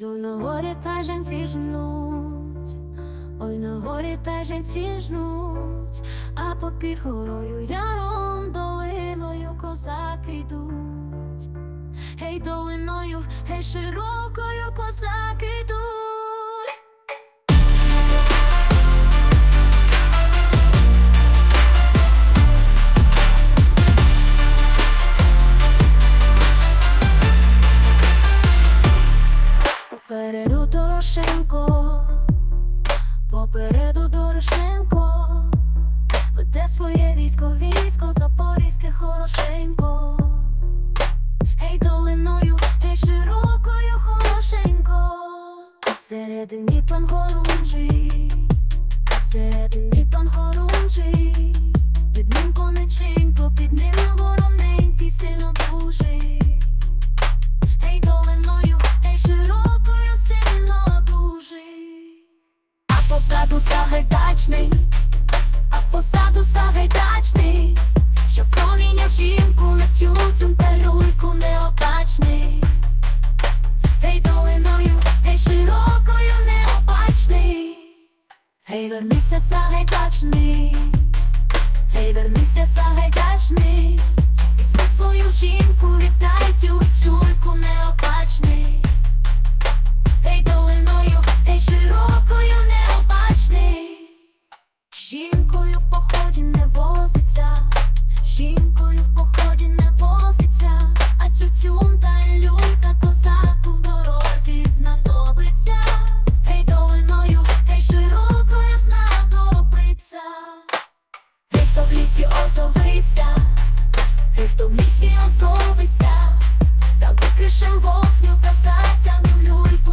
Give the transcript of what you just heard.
Йду на горі та жінці жнуть, ой на горі та жінці жнуть, а попід горою яром долиною козаки йдуть. Гей, долиною, гей, широкою козаки Попереду Дорошенко, попереду Дорошенко, веде своє військо, військо, запорізьке хорошенько. Гей, долиною, гей, широкою хорошенько. Середині пан хорунжий, середині пан хорунжий, під ним конеченько, позаду сагайдачний, а посаду сагайдачний, що проміняв жінку на тютюн та люльку неопачний. Гей, долиною, гей, широкою, необачний. Вернися, сагайдачний, гей, вернися, сагайдачний. Жінкою в поході не возиться, жінкою в поході не возиться, а тютюн та люнта козаку в дорозі знадобиться, гей долиною, гей широкою знадобиться, гей, хто в лісі озовися, гей, хто в лісі озовися, та викришем воду.